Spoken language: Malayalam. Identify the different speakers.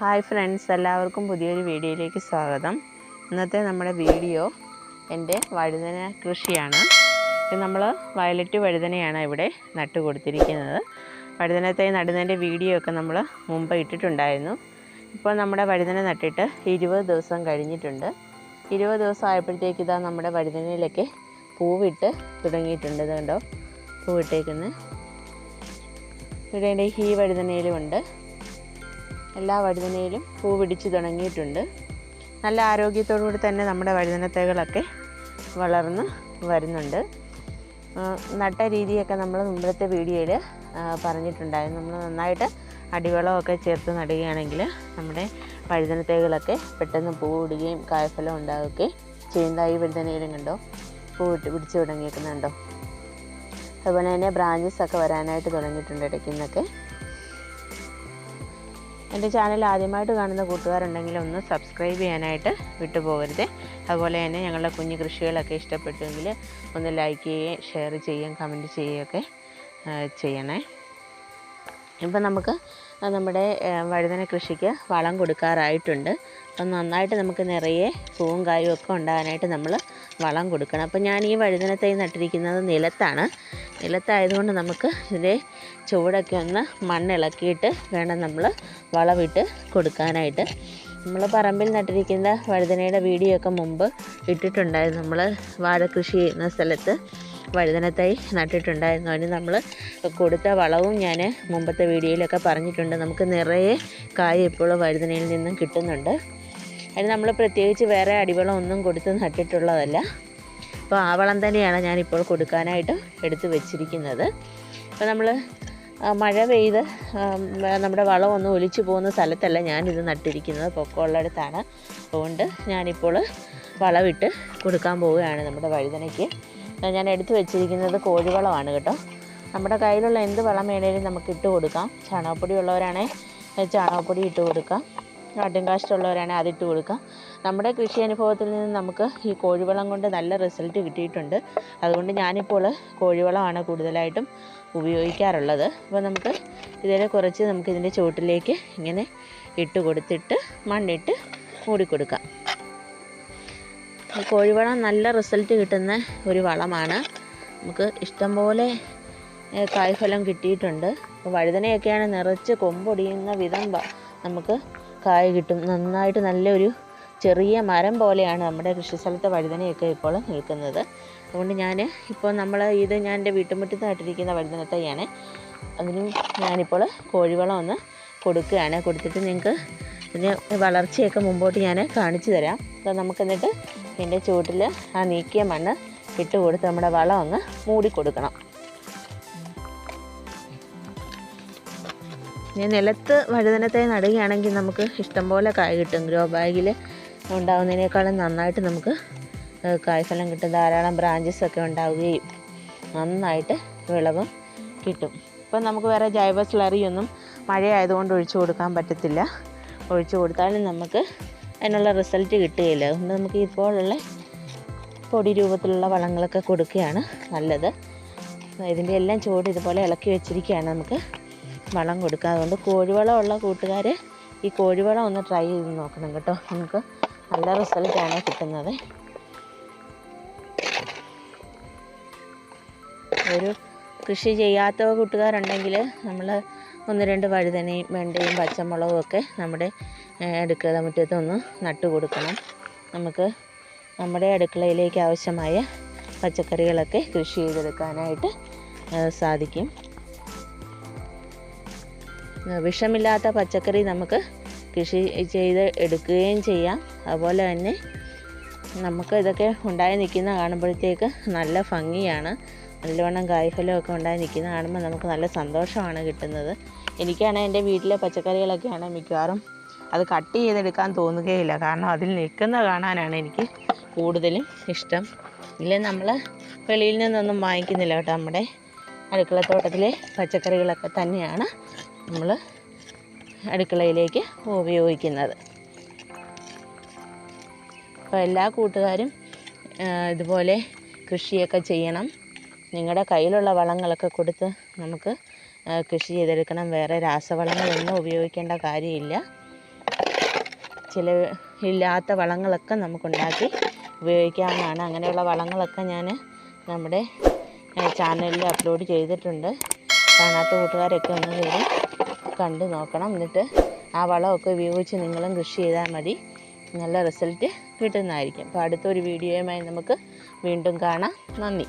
Speaker 1: ഹായ് ഫ്രണ്ട്സ് എല്ലാവർക്കും പുതിയൊരു വീഡിയോയിലേക്ക് സ്വാഗതം. ഇന്നത്തെ നമ്മുടെ വീഡിയോ എന്റെ വഴുതന കൃഷിയാണ്. നമ്മൾ വയലറ്റ് വഴുതനയാണ് ഇവിടെ നട്ടു കൊടുത്തിരിക്കുന്നത്. വഴുതനത്തെ നടുന്നതിന്റെ വീഡിയോ ഒക്കെ നമ്മൾ മുമ്പ് ഇട്ടിട്ടുണ്ടായിരുന്നു. ഇപ്പോൾ നമ്മുടെ വഴുതന നട്ടിട്ട് ഇരുപത് ദിവസം കഴിഞ്ഞിട്ടുണ്ട്. ഇരുപത് ദിവസം ആയപ്പോഴത്തേക്ക് ഇതാ നമ്മുടെ വഴുതനയിലൊക്കെ പൂവിട്ട് തുടങ്ങിയിട്ടുണ്ട്. ഇത് കണ്ടോ പൂവിട്ടേക്കുന്നത് ഇവിടെ ഈ വഴുതനയിലുമുണ്ട് എല്ലാ വഴുതനയിലും പൂ പിടിച്ച് തുടങ്ങിയിട്ടുണ്ട്. നല്ല ആരോഗ്യത്തോടു കൂടി തന്നെ നമ്മുടെ വഴുതനത്തൈകളൊക്കെ വളർന്ന് വരുന്നുണ്ട്. നട്ട രീതിയൊക്കെ നമ്മൾ മുമ്പത്തെ വീഡിയോയിൽ പറഞ്ഞിട്ടുണ്ടായിരുന്നു. നമ്മൾ നന്നായിട്ട് അടിവളമൊക്കെ ചേർത്ത് നടുകയാണെങ്കിൽ നമ്മുടെ വഴുതനത്തൈകളൊക്കെ പെട്ടെന്ന് പൂ ഇടുകയും കായ്ഫലം ഉണ്ടാവുകയും ചെയ്യുന്നതായി വഴുതനയിലും കണ്ടോ? പൂ ഇട്ട് പിടിച്ച് തുടങ്ങിയേക്കുന്നുണ്ടോ അതുപോലെ തന്നെ ബ്രാഞ്ചസ് ഒക്കെ വരാനായിട്ട് തുടങ്ങിയിട്ടുണ്ട് ഇടയ്ക്ക് നിന്നൊക്കെ എന്റെ ചാനൽ ആദ്യമായിട്ട് കാണുന്ന കൂട്ടുകാരുണ്ടെങ്കിൽ ഒന്ന് സബ്സ്ക്രൈബ് ചെയ്യാനായിട്ട് വിട്ടുപോകരുത്. അതുപോലെ തന്നെ ഞങ്ങളുടെ കുഞ്ഞു കൃഷികളൊക്കെ ഇഷ്ടപ്പെട്ടുവെങ്കിൽ ഒന്ന് ലൈക്ക് ചെയ്യുകയും ഷെയർ ചെയ്യുകയും കമന്റ് ചെയ്യുകയൊക്കെ ചെയ്യണേ. ഇപ്പം നമുക്ക് നമ്മുടെ വഴുതന കൃഷിക്ക് വളം കൊടുക്കാറായിട്ടുണ്ട്. അപ്പം നന്നായിട്ട് നമുക്ക് നിറയെ പൂവും കായും ഒക്കെ ഉണ്ടാകാനായിട്ട് നമ്മൾ വളം കൊടുക്കണം. അപ്പം ഞാൻ ഈ വഴുതനത്തൈ നട്ടിരിക്കുന്നത് നിലത്താണ്. നിലത്തായതുകൊണ്ട് നമുക്ക് ഇതിന്റെ ചുവടൊക്കെ ഒന്ന് മണ്ണിളക്കിയിട്ട് വേണം നമ്മൾ വളമിട്ട് കൊടുക്കാനായിട്ട്. നമ്മൾ പറമ്പിൽ നട്ടിരിക്കുന്ന വഴുതനയുടെ വീഡിയോ ഒക്കെ മുമ്പ് ഇട്ടിട്ടുണ്ടായിരുന്നു. നമ്മൾ വാഴ കൃഷി ചെയ്യുന്ന സ്ഥലത്ത് വഴുതന തൈ നട്ടിട്ടുണ്ടായിരുന്നു. അതിന് നമ്മൾ കൊടുത്ത വളവും ഞാൻ മുമ്പത്തെ വീഡിയോയിലൊക്കെ പറഞ്ഞിട്ടുണ്ട്. നമുക്ക് നിറയെ കായ് ഇപ്പോൾ വഴുതനയിൽ നിന്നും കിട്ടുന്നുണ്ട്. അതിന് നമ്മൾ പ്രത്യേകിച്ച് വേറെ അടിവളം ഒന്നും കൊടുത്ത് നട്ടിട്ടുള്ളതല്ല. അപ്പോൾ ആ വളം തന്നെയാണ് ഞാനിപ്പോൾ കൊടുക്കാനായിട്ട് എടുത്തു വെച്ചിരിക്കുന്നത്. അപ്പോൾ നമ്മൾ മഴ പെയ്ത് നമ്മുടെ വളം ഒന്ന് ഒലിച്ചു പോകുന്ന സ്ഥലത്തല്ല ഞാനിത് നട്ടിരിക്കുന്നത്. പൊക്കമുള്ളിടത്താണ് അതുകൊണ്ട് ഞാനിപ്പോൾ വളമിട്ട് കൊടുക്കാൻ പോവുകയാണ് നമ്മുടെ വഴുതനയ്ക്ക്. ഞാൻ എടുത്തു വെച്ചിരിക്കുന്നത് കോഴിവളമാണ് കേട്ടോ. നമ്മുടെ കയ്യിലുള്ള എന്ത് വളം വേണേലും നമുക്ക് ഇട്ട് കൊടുക്കാം. ചാണകപ്പൊടി ഉള്ളവരാണെങ്കിൽ ചാണകപ്പൊടി ഇട്ട് കൊടുക്കാം. ആട്ടിൻകാഷ്ടമുള്ളവരാണെങ്കിൽ അതിട്ട് കൊടുക്കുക. നമ്മുടെ കൃഷി അനുഭവത്തിൽ നിന്ന് നമുക്ക് ഈ കോഴിവളം കൊണ്ട് നല്ല റിസൾട്ട് കിട്ടിയിട്ടുണ്ട്. അതുകൊണ്ട് ഞാനിപ്പോൾ കോഴിവളമാണ് കൂടുതലായിട്ടും ഉപയോഗിക്കാറുള്ളത്. അപ്പോൾ നമുക്ക് ഇതിനെ കുറച്ച് നമുക്ക് ഇതിന്റെ ചുവട്ടിലേക്ക് ഇങ്ങനെ ഇട്ട് കൊടുത്തിട്ട് മണ്ണിട്ട് മൂടിക്കൊടുക്കാം കോഴിവളം നല്ല റിസൾട്ട് കിട്ടുന്ന ഒരു വളമാണ്. നമുക്ക് ഇഷ്ടംപോലെ പോലെ കായ്ഫലം കിട്ടിയിട്ടുണ്ട്. വഴുതനയൊക്കെയാണ് നിറച്ച് കൊമ്പൊടിയുന്ന വിധം നമുക്ക് കായ് കിട്ടും. നന്നായിട്ട് നല്ലൊരു ചെറിയ മരം പോലെയാണ് നമ്മുടെ കൃഷിസ്ഥലത്തെ വഴുതനയൊക്കെ ഇപ്പോൾ നിൽക്കുന്നത്. അതുകൊണ്ട് ഞാൻ ഇപ്പോൾ നമ്മൾ ഇത് ഞാൻ എന്റെ വീട്ടുമുറ്റത്ത് നട്ടിരിക്കുന്ന വഴുതന തൈയാണ് അതിനും ഞാനിപ്പോൾ കോഴിവളം ഒന്ന് കൊടുക്കുകയാണ്. കൊടുത്തിട്ട് നിങ്ങൾക്ക് ഇതിന് വളർച്ചയൊക്കെ മുമ്പോട്ട് ഞാൻ കാണിച്ചു തരാം. അപ്പോൾ നമുക്ക് എന്നിട്ട് ഇതിന്റെ ചുവട്ടിൽ ആ നീക്കിയ മണ്ണ് ഇട്ട് കൊടുത്ത് നമ്മുടെ വളം ഒന്ന് മൂടി കൊടുക്കണം. ഇനി നിലത്ത് വഴുതനത്തെ നടുകയാണെങ്കിൽ നമുക്ക് ഇഷ്ടംപോലെ കായ് കിട്ടും. ഗ്രോ ബാഗിൽ ഉണ്ടാകുന്നതിനേക്കാളും നന്നായിട്ട് നമുക്ക് കായ്ഫലം കിട്ടും. ധാരാളം ബ്രാഞ്ചസ് ഒക്കെ ഉണ്ടാവുകയും നന്നായിട്ട് വിളവും കിട്ടും. ഇപ്പം നമുക്ക് വേറെ ജൈവ സ്ലറിയൊന്നും മഴയായതുകൊണ്ട് ഒഴിച്ചു കൊടുക്കാൻ പറ്റത്തില്ല. ഒഴിച്ചു കൊടുത്താലും നമുക്ക് അതിനുള്ള റിസൾട്ട് കിട്ടുകയില്ല. അതുകൊണ്ട് നമുക്ക് ഇപ്പോഴുള്ള പൊടി രൂപത്തിലുള്ള വളങ്ങളൊക്കെ കൊടുക്കുകയാണ് നല്ലത്. ഇതിന്റെ എല്ലാം ചുവട് ഇതുപോലെ ഇളക്കി വെച്ചിരിക്കുകയാണ് നമുക്ക് വളം കൊടുക്കുക. അതുകൊണ്ട് കോഴിവളം ഉള്ള കൂട്ടുകാർ ഈ കോഴിവളം ഒന്ന് ട്രൈ ചെയ്ത് നോക്കണം കേട്ടോ. നമുക്ക് നല്ല റിസൾട്ടാണ് കിട്ടുന്നത്. ഒരു കൃഷി ചെയ്യാത്ത കൂട്ടുകാരുണ്ടെങ്കിൽ നമ്മൾ ഒന്ന് രണ്ട് വഴുതനയും വെണ്ടയും പച്ചമുളകും ഒക്കെ നമ്മുടെ അടുക്കള മുറ്റത്ത് ഒന്ന് നട്ടു കൊടുക്കണം. നമുക്ക് നമ്മുടെ അടുക്കളയിലേക്ക് ആവശ്യമായ പച്ചക്കറികളൊക്കെ കൃഷി ചെയ്തെടുക്കാനായിട്ട് സാധിക്കും. വിഷമില്ലാത്ത പച്ചക്കറി നമുക്ക് കൃഷി ചെയ്ത് എടുക്കുകയും ചെയ്യാം. അതുപോലെ തന്നെ നമുക്ക് ഇതൊക്കെ ഉണ്ടായി നിൽക്കുന്ന കാണുമ്പോഴത്തേക്ക് നല്ല ഭംഗിയാണ്. നല്ലവണ്ണം കായ്ഫലമൊക്കെ ഉണ്ടായി നിൽക്കുന്ന കാണുമ്പോൾ നമുക്ക് നല്ല സന്തോഷമാണ് കിട്ടുന്നത്. എനിക്കാണ് എന്റെ വീട്ടിലെ പച്ചക്കറികളൊക്കെയാണ് മിക്കവാറും അത് കട്ട് ചെയ്തെടുക്കാൻ തോന്നുകയില്ല. കാരണം അതിൽ നിൽക്കുന്ന കാണാനാണ് എനിക്ക് കൂടുതലും ഇഷ്ടം. ഇല്ല നമ്മൾ വെളിയിൽ നിന്നൊന്നും വാങ്ങിക്കുന്നില്ല കേട്ടോ. നമ്മുടെ അടുക്കളത്തോട്ടത്തിലെ പച്ചക്കറികളൊക്കെ തന്നെയാണ്. നമ്മൾ അടുക്കളയിലേക്ക് ഉപയോഗിക്കുന്നത്. അപ്പോൾ എല്ലാ കൂട്ടുകാരും ഇതുപോലെ കൃഷിയൊക്കെ ചെയ്യണം. നിങ്ങളുടെ കയ്യിലുള്ള വളങ്ങളൊക്കെ കൊടുത്ത് നമുക്ക് കൃഷി ചെയ്തെടുക്കണം. വേറെ രാസവളങ്ങളൊന്നും ഉപയോഗിക്കേണ്ട കാര്യമില്ല. ചില ഇല്ലാത്ത വളങ്ങളൊക്കെ നമുക്കുണ്ടാക്കി ഉപയോഗിക്കാവുന്നതാണ്. അങ്ങനെയുള്ള വളങ്ങളൊക്കെ ഞാൻ നമ്മുടെ ചാനലിൽ അപ്ലോഡ് ചെയ്തിട്ടുണ്ട്. കാണാത്ത കൂട്ടുകാരൊക്കെ ഒന്ന് കയറി കണ്ടു നോക്കണം. എന്നിട്ട് ആ വളമൊക്കെ ഉപയോഗിച്ച് നിങ്ങളും കൃഷി ചെയ്താൽ മതി. നല്ല റിസൾട്ട് കിട്ടുന്നതായിരിക്കും. അപ്പോൾ അടുത്തൊരു വീഡിയോയുമായി നമുക്ക് വീണ്ടും കാണാം. നന്ദി.